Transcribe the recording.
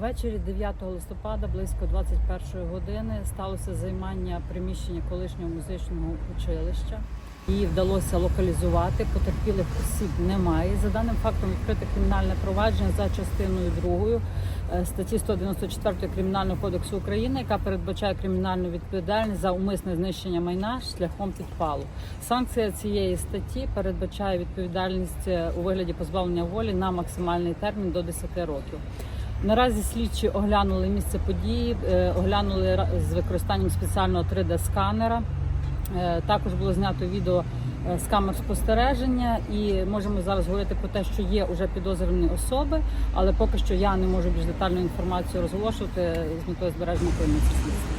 Ввечері 9 листопада, близько 21 години, сталося займання приміщення колишнього музичного училища. Її вдалося локалізувати. Потерпілих осіб немає. За даним фактом відкрите кримінальне провадження за частиною 2 статті 194 Кримінального кодексу України, яка передбачає кримінальну відповідальність за умисне знищення майна шляхом підпалу. Санкція цієї статті передбачає відповідальність е, у вигляді позбавлення волі на максимальний термін до 10 років. Наразі слідчі оглянули місце події, е, оглянули з використанням спеціального 3D-сканера. Е, Також було знято відео е, з камер спостереження, і можемо зараз говорити про те, що є вже підозрювані особи, але поки що я не можу більш детальну інформацію розголошувати з метою збереження слідства.